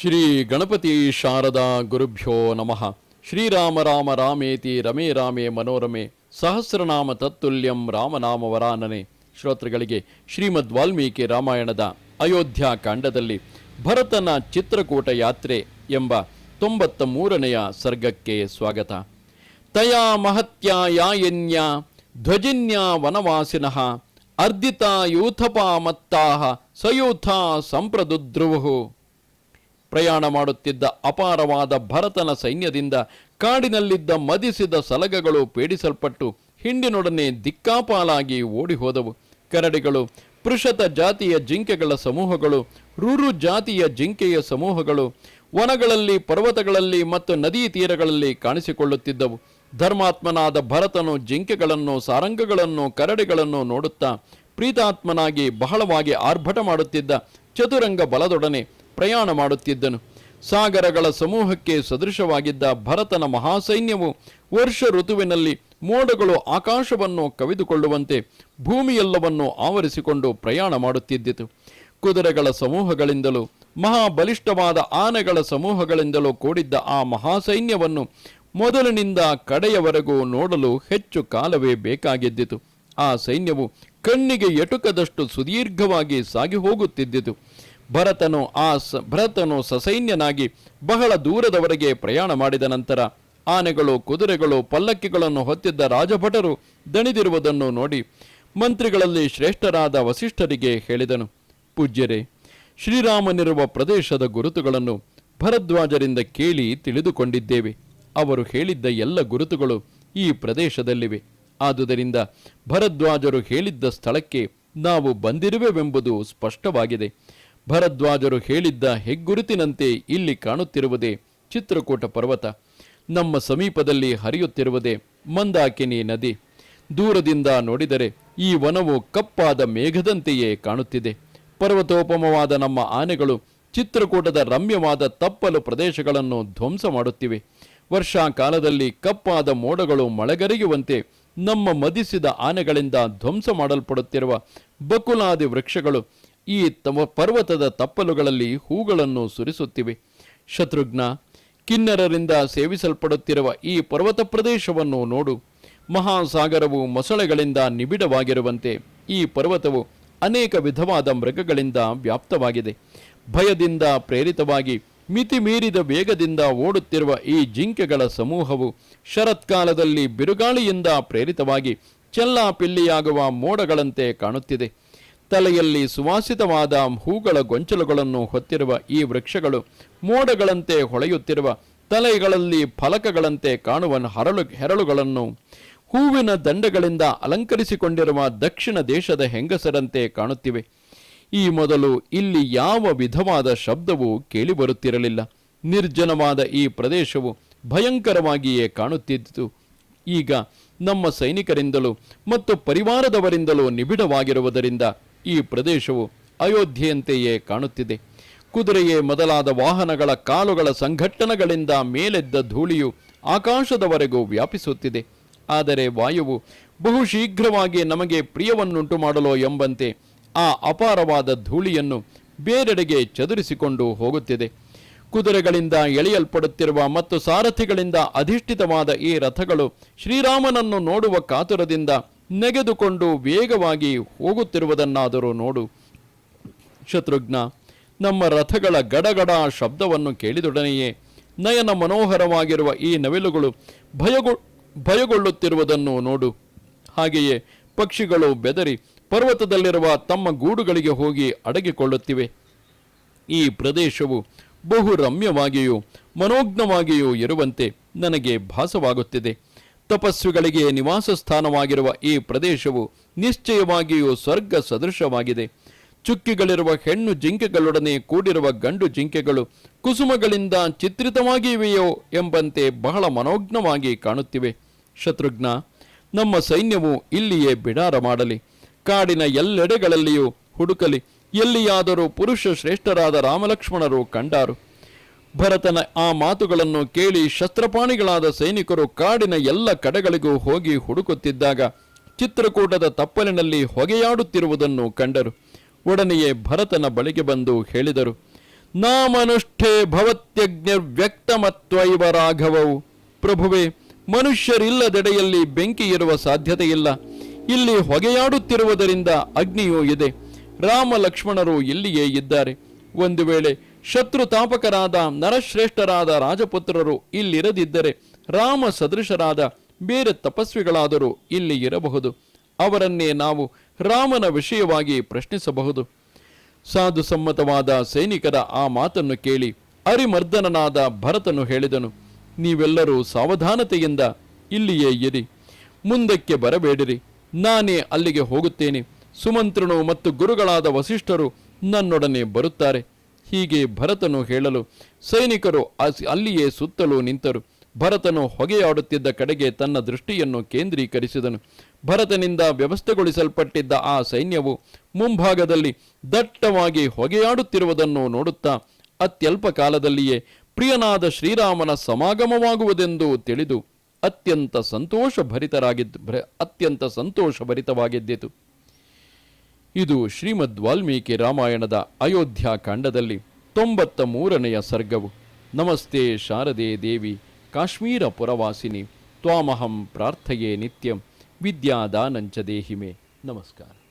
ಶ್ರೀ ಗಣಪತಿ ಶಾರದಾ ಗುರುಭ್ಯೋ ನಮಃ. ಶ್ರೀರಾಮ ರಾಮ ರಾಮೇತಿ ರಮೇ ರಾಮೇ ಮನೋರಮೆ ಸಹಸ್ರನಾಮ ತತ್ತುಲ್ಯಂ ರಾಮನಾಮ ವರಾನನೆ. ಶ್ರೋತೃಗಳಿಗೆ ಶ್ರೀಮದ್ ವಾಲ್ಮೀಕಿ ರಾಮಾಯಣದ ಅಯೋಧ್ಯ ಕಾಂಡದಲ್ಲಿ ಭರತನ ಚಿತ್ರಕೂಟ ಯಾತ್ರೆ ಎಂಬ ತೊಂಬತ್ತ ಮೂರನೆಯ ಸರ್ಗಕ್ಕೆ ಸ್ವಾಗತ. ತಯಾ ಮಹತ್ಯಾಯಾಯನ್ಯ ಧ್ವಜಿನ್ಯ ವನವಾಸಿನಃ ಅರ್ಧಿತ ಯೂಥಪಾಮತ್ತಾಹ ಸಯೂಥ ಸಂಪ್ರದುದ್ರುವು. ಪ್ರಯಾಣ ಮಾಡುತ್ತಿದ್ದ ಅಪಾರವಾದ ಭರತನ ಸೈನ್ಯದಿಂದ ಕಾಡಿನಲ್ಲಿದ್ದ ಮದಿಸಿದ ಸಲಗಗಳು ಪೇಡಿಸಲ್ಪಟ್ಟು ಹಿಂಡಿನೊಡನೆ ದಿಕ್ಕಾಪಾಲಾಗಿ ಓಡಿ ಹೋದವು ಕರಡಿಗಳು ಪೃಷತ ಜಾತಿಯ ಜಿಂಕೆಗಳ ಸಮೂಹಗಳು, ರುರು ಜಾತಿಯ ಜಿಂಕೆಯ ಸಮೂಹಗಳು, ವನಗಳಲ್ಲಿ, ಪರ್ವತಗಳಲ್ಲಿ ಮತ್ತು ನದಿ ತೀರಗಳಲ್ಲಿ ಕಾಣಿಸಿಕೊಳ್ಳುತ್ತಿದ್ದವು. ಧರ್ಮಾತ್ಮನಾದ ಭರತನು ಜಿಂಕೆಗಳನ್ನು, ಸಾರಂಗಗಳನ್ನು, ಕರಡಿಗಳನ್ನು ನೋಡುತ್ತಾ ಪ್ರೀತಾತ್ಮನಾಗಿ ಬಹಳವಾಗಿ ಆರ್ಭಟ ಮಾಡುತ್ತಿದ್ದ ಚತುರಂಗ ಬಲದೊಡನೆ ಪ್ರಯಾಣ ಮಾಡುತ್ತಿದ್ದನು. ಸಾಗರಗಳ ಸಮೂಹಕ್ಕೆ ಸದೃಶವಾಗಿದ್ದ ಭರತನ ಮಹಾಸೈನ್ಯವು ವರ್ಷ ಋತುವಿನಲ್ಲಿ ಮೋಡಗಳು ಆಕಾಶವನ್ನು ಕವಿದುಕೊಳ್ಳುವಂತೆ ಭೂಮಿಯೆಲ್ಲವನ್ನು ಆವರಿಸಿಕೊಂಡು ಪ್ರಯಾಣ ಮಾಡುತ್ತಿದ್ದಿತು. ಕುದುರೆಗಳ ಸಮೂಹಗಳಿಂದಲೂ ಮಹಾಬಲಿಷ್ಠವಾದ ಆನೆಗಳ ಸಮೂಹಗಳಿಂದಲೂ ಕೂಡಿದ್ದ ಆ ಮಹಾಸೈನ್ಯವನ್ನು ಮೊದಲಿನಿಂದ ಕಡೆಯವರೆಗೂ ನೋಡಲು ಹೆಚ್ಚು ಕಾಲವೇ ಬೇಕಾಗಿದ್ದಿತು. ಆ ಸೈನ್ಯವು ಕಣ್ಣಿಗೆ ಎಟುಕದಷ್ಟು ಸುದೀರ್ಘವಾಗಿ ಸಾಗಿ ಹೋಗುತ್ತಿದ್ದಿತು. ಭರತನು ಆ ಸ, ಭರತನು ಸಸೈನ್ಯನಾಗಿ ಬಹಳ ದೂರದವರೆಗೆ ಪ್ರಯಾಣ ಮಾಡಿದ ನಂತರ ಆನೆಗಳು, ಕುದುರೆಗಳು, ಪಲ್ಲಕ್ಕಿಗಳನ್ನು ಹೊತ್ತಿದ್ದ ರಾಜಭಟರು ದಣಿದಿರುವುದನ್ನು ನೋಡಿ ಮಂತ್ರಿಗಳಲ್ಲಿ ಶ್ರೇಷ್ಠರಾದ ವಸಿಷ್ಠರಿಗೆ ಹೇಳಿದನು, ಪೂಜ್ಯರೇ, ಶ್ರೀರಾಮನಿರುವ ಪ್ರದೇಶದ ಗುರುತುಗಳನ್ನು ಭರದ್ವಾಜರಿಂದ ಕೇಳಿ ತಿಳಿದುಕೊಂಡಿದ್ದೇವೆ. ಅವರು ಹೇಳಿದ್ದ ಎಲ್ಲ ಗುರುತುಗಳು ಈ ಪ್ರದೇಶದಲ್ಲಿವೆ. ಆದುದರಿಂದ ಭರದ್ವಾಜರು ಹೇಳಿದ್ದ ಸ್ಥಳಕ್ಕೆ ನಾವು ಬಂದಿರುವೆವೆಂಬುದು ಸ್ಪಷ್ಟವಾಗಿದೆ. ಭರದ್ವಾಜರು ಹೇಳಿದ್ದ ಹೆಗ್ಗುರುತಿನಂತೆ ಇಲ್ಲಿ ಕಾಣುತ್ತಿರುವುದೇ ಚಿತ್ರಕೂಟ ಪರ್ವತ. ನಮ್ಮ ಸಮೀಪದಲ್ಲಿ ಹರಿಯುತ್ತಿರುವುದೇ ಮಂದಾಕಿನಿ ನದಿ. ದೂರದಿಂದ ನೋಡಿದರೆ ಈ ವನವು ಕಪ್ಪಾದ ಮೇಘದಂತೆಯೇ ಕಾಣುತ್ತಿದೆ. ಪರ್ವತೋಪಮವಾದ ನಮ್ಮ ಆನೆಗಳು ಚಿತ್ರಕೂಟದ ರಮ್ಯವಾದ ತಪ್ಪಲು ಪ್ರದೇಶಗಳನ್ನು ಧ್ವಂಸ ಮಾಡುತ್ತಿವೆ. ವರ್ಷಾಕಾಲದಲ್ಲಿ ಕಪ್ಪಾದ ಮೋಡಗಳು ಮಳೆಗರೆಯುವಂತೆ ನಮ್ಮ ಮದಿಸಿದ ಆನೆಗಳಿಂದ ಧ್ವಂಸ ಮಾಡಲ್ಪಡುತ್ತಿರುವ ಬಕುಲಾದಿ ವೃಕ್ಷಗಳು ಈ ತಮ್ಮ ಪರ್ವತದ ತಪ್ಪಲುಗಳಲ್ಲಿ ಹೂಗಳನ್ನು ಸುರಿಸುತ್ತಿವೆ. ಶತ್ರುಘ್ನ, ಕಿನ್ನರರಿಂದ ಸೇವಿಸಲ್ಪಡುತ್ತಿರುವ ಈ ಪರ್ವತ ಪ್ರದೇಶವನ್ನು ನೋಡು. ಮಹಾಸಾಗರವು ಮೊಸಳೆಗಳಿಂದ ನಿಬಿಡವಾಗಿರುವಂತೆ ಈ ಪರ್ವತವು ಅನೇಕ ವಿಧವಾದ ಮೃಗಗಳಿಂದ ವ್ಯಾಪ್ತವಾಗಿದೆ. ಭಯದಿಂದ ಪ್ರೇರಿತವಾಗಿ ಮಿತಿಮೀರಿದ ವೇಗದಿಂದ ಓಡುತ್ತಿರುವ ಈ ಜಿಂಕೆಗಳ ಸಮೂಹವು ಶರತ್ಕಾಲದಲ್ಲಿ ಬಿರುಗಾಳಿಯಿಂದ ಪ್ರೇರಿತವಾಗಿ ಚೆಲ್ಲಾಪಿಲ್ಲಿಯಾಗುವ ಮೋಡಗಳಂತೆ ಕಾಣುತ್ತಿದೆ. ತಲೆಯಲ್ಲಿ ಸುವಾಸಿತವಾದ ಹೂಗಳ ಗೊಂಚಲುಗಳನ್ನು ಹೊತ್ತಿರುವ ಈ ವೃಕ್ಷಗಳು ಮೋಡಗಳಂತೆ ಹೊಳೆಯುತ್ತಿರುವ ತಲೆಗಳಲ್ಲಿ ಫಲಕಗಳಂತೆ ಕಾಣುವ ಹರಳು ಹೆರಳುಗಳನ್ನು ಹೂವಿನ ದಂಡಗಳಿಂದ ಅಲಂಕರಿಸಿಕೊಂಡಿರುವ ದಕ್ಷಿಣ ದೇಶದ ಹೆಂಗಸರಂತೆ ಕಾಣುತ್ತಿವೆ. ಈ ಮೊದಲು ಇಲ್ಲಿ ಯಾವ ವಿಧವಾದ ಶಬ್ದವೂ ಕೇಳಿಬರುತ್ತಿರಲಿಲ್ಲ. ನಿರ್ಜನವಾದ ಈ ಪ್ರದೇಶವು ಭಯಂಕರವಾಗಿಯೇ ಕಾಣುತ್ತಿದ್ದಿತು ಈಗ ನಮ್ಮ ಸೈನಿಕರಿಂದಲೂ ಮತ್ತು ಪರಿವಾರದವರಿಂದಲೂ ನಿಬಿಡವಾಗಿರುವುದರಿಂದ ಈ ಪ್ರದೇಶವು ಅಯೋಧ್ಯೆಯಂತೆಯೇ ಕಾಣುತ್ತಿದೆ. ಕುದುರೆಯೇ ಮೊದಲಾದ ವಾಹನಗಳ ಕಾಲುಗಳ ಸಂಘಟ್ಟನಗಳಿಂದ ಮೇಲೆದ್ದ ಧೂಳಿಯು ಆಕಾಶದವರೆಗೂ ವ್ಯಾಪಿಸುತ್ತಿದೆ. ಆದರೆ ವಾಯುವು ಬಹು ಶೀಘ್ರವಾಗಿ ನಮಗೆ ಪ್ರಿಯವನ್ನುಂಟು ಮಾಡಲೋ ಎಂಬಂತೆ ಆ ಅಪಾರವಾದ ಧೂಳಿಯನ್ನು ಬೇರೆಡೆಗೆ ಚದುರಿಸಿಕೊಂಡು ಹೋಗುತ್ತಿದೆ. ಕುದುರೆಗಳಿಂದ ಎಳೆಯಲ್ಪಡುತ್ತಿರುವ ಮತ್ತು ಸಾರಥಿಗಳಿಂದ ಅಧಿಷ್ಠಿತವಾದ ಈ ರಥಗಳು ಶ್ರೀರಾಮನನ್ನು ನೋಡುವ ಕಾತುರದಿಂದ ನೆಗೆದುಕೊಂಡು ವೇಗವಾಗಿ ಹೋಗುತ್ತಿರುವುದನ್ನಾದರೂ ನೋಡು. ಶತ್ರುಘ್ನ, ನಮ್ಮ ರಥಗಳ ಗಡಗಡ ಶಬ್ದವನ್ನು ಕೇಳಿದೊಡನೆಯೇ ನಯನ ಮನೋಹರವಾಗಿರುವ ಈ ನವಿಲುಗಳು ಭಯಗೊ, ಭಯಗೊಳ್ಳುತ್ತಿರುವುದನ್ನು ನೋಡು. ಹಾಗೆಯೇ ಪಕ್ಷಿಗಳು ಬೆದರಿ ಪರ್ವತದಲ್ಲಿರುವ ತಮ್ಮ ಗೂಡುಗಳಿಗೆ ಹೋಗಿ ಅಡಗಿಕೊಳ್ಳುತ್ತಿವೆ. ಈ ಪ್ರದೇಶವು ಬಹು ರಮ್ಯವಾಗಿಯೂ ಮನೋಜ್ಞವಾಗಿಯೂ ಇರುವಂತೆ ನನಗೆ ಭಾಸವಾಗುತ್ತಿದೆ. ತಪಸ್ವಿಗಳಿಗೆ ನಿವಾಸ ಸ್ಥಾನವಾಗಿರುವ ಈ ಪ್ರದೇಶವು ನಿಶ್ಚಯವಾಗಿಯೂ ಸ್ವರ್ಗ ಸದೃಶವಾಗಿದೆ ಚುಕ್ಕಿಗಳಿರುವ ಹೆಣ್ಣು ಜಿಂಕೆಗಳೊಡನೆ ಕೂಡಿರುವ ಗಂಡು ಜಿಂಕೆಗಳು ಕುಸುಮಗಳಿಂದ ಚಿತ್ರಿತವಾಗಿವೆಯೋ ಎಂಬಂತೆ ಬಹಳ ಮನೋಜ್ಞವಾಗಿ ಕಾಣುತ್ತಿವೆ. ಶತ್ರುಘ್ನ, ನಮ್ಮ ಸೈನ್ಯವು ಇಲ್ಲಿಯೇ ಬಿಡಾರ ಮಾಡಲಿ. ಕಾಡಿನ ಎಲ್ಲೆಡೆಗಳಲ್ಲಿಯೂ ಹುಡುಕಲಿ. ಎಲ್ಲಿಯಾದರೂ ಪುರುಷ ಶ್ರೇಷ್ಠರಾದ ರಾಮಲಕ್ಷ್ಮಣರು ಕಂಡಾರು. ಭರತನ ಆ ಮಾತುಗಳನ್ನು ಕೇಳಿ ಶಸ್ತ್ರಪಾಣಿಗಳಾದ ಸೈನಿಕರು ಕಾಡಿನ ಎಲ್ಲ ಕಡೆಗಳಿಗೂ ಹೋಗಿ ಹುಡುಕುತ್ತಿದ್ದಾಗ ಚಿತ್ರಕೂಟದ ತಪ್ಪಲಿನಲ್ಲಿ ಹೊಗೆಯಾಡುತ್ತಿರುವುದನ್ನು ಕಂಡರು. ಒಡನೆಯೇ ಭರತನ ಬಳಿಗೆ ಬಂದು ಹೇಳಿದರು, ನಾಮನುಷ್ಠೆ ಭವತ್ಯಜ್ಞರ್ವ್ಯಕ್ತಮತ್ವೈವ ರಾಘವವು ಪ್ರಭುವೆ, ಮನುಷ್ಯರಿಲ್ಲದೆಡೆಯಲ್ಲಿ ಬೆಂಕಿ ಇರುವ ಸಾಧ್ಯತೆಯಿಲ್ಲ. ಇಲ್ಲಿ ಹೊಗೆಯಾಡುತ್ತಿರುವುದರಿಂದ ಅಗ್ನಿಯೂ ಇದೆ. ರಾಮ ಲಕ್ಷ್ಮಣರು ಇಲ್ಲಿಯೇ ಇದ್ದಾರೆ. ಒಂದು ವೇಳೆ ಶತ್ರು ತಾಪಕರಾದ ನರಶ್ರೇಷ್ಠರಾದ ರಾಜಪುತ್ರರು ಇಲ್ಲಿರದಿದ್ದರೆ ರಾಮ ಸದೃಶರಾದ ಬೇರೆ ತಪಸ್ವಿಗಳಾದರೂ ಇಲ್ಲಿ ಇರಬಹುದು. ಅವರನ್ನೇ ನಾವು ರಾಮನ ವಿಷಯವಾಗಿ ಪ್ರಶ್ನಿಸಬಹುದು. ಸಾಧು ಸಮ್ಮತವಾದ ಸೈನಿಕರ ಆ ಮಾತನ್ನು ಕೇಳಿ ಅರಿಮರ್ದನನಾದ ಭರತನು ಹೇಳಿದನು, ನೀವೆಲ್ಲರೂ ಸಾವಧಾನತೆಯಿಂದ ಇಲ್ಲಿಯೇ ಇರಿ. ಮುಂದಕ್ಕೆ ಬರಬೇಡಿರಿ. ನಾನೇ ಅಲ್ಲಿಗೆ ಹೋಗುತ್ತೇನೆ. ಸುಮಂತ್ರನು ಮತ್ತು ಗುರುಗಳಾದ ವಸಿಷ್ಠರು ನನ್ನೊಡನೆ ಬರುತ್ತಾರೆ. ಹೀಗೆ ಭರತನು ಹೇಳಲು, ಸೈನಿಕರು ಅಲ್ಲಿಯೇ ಸುತ್ತಲೂ ನಿಂತರು. ಭರತನು ಹೊಗೆಯಾಡುತ್ತಿದ್ದ ಕಡೆಗೆ ತನ್ನ ದೃಷ್ಟಿಯನ್ನು ಕೇಂದ್ರೀಕರಿಸಿದನು. ಭರತನಿಂದ ವ್ಯವಸ್ಥೆಗೊಳಿಸಲ್ಪಟ್ಟಿದ್ದ ಆ ಸೈನ್ಯವು ಮುಂಭಾಗದಲ್ಲಿ ದಟ್ಟವಾಗಿ ಹೊಗೆಯಾಡುತ್ತಿರುವುದನ್ನು ನೋಡುತ್ತಾ, ಅತ್ಯಲ್ಪ ಕಾಲದಲ್ಲಿಯೇ ಪ್ರಿಯನಾದ ಶ್ರೀರಾಮನ ಸಮಾಗಮವಾಗುವುದೆಂದು ತಿಳಿದು, ಅತ್ಯಂತ ಸಂತೋಷಭರಿತರಾಗಿದ್ದು ಭರ- ಅತ್ಯಂತ ಸಂತೋಷಭರಿತವಾಗಿದ್ದಿತು. ಇದು ಶ್ರೀಮದ್ ವಾಲ್ಮೀಕಿ ರಾಮಾಯಣದ ಅಯೋಧ್ಯಾ ಕಾಂಡದಲ್ಲಿ ತೊಂಬತ್ತ ಮೂರನೆಯ ಸರ್ಗವು. ನಮಸ್ತೆ ಶಾರದೆ ದೇವಿ, ಕಾಶ್ಮೀರ ಪುರವಾಸಿನಿ, ತ್ವಾಮಹಂ ಪ್ರಾರ್ಥಯೇ ನಿತ್ಯಂ, ವಿದ್ಯಾದಾನಂಚ ದೇಹಿಮೆ. ನಮಸ್ಕಾರ.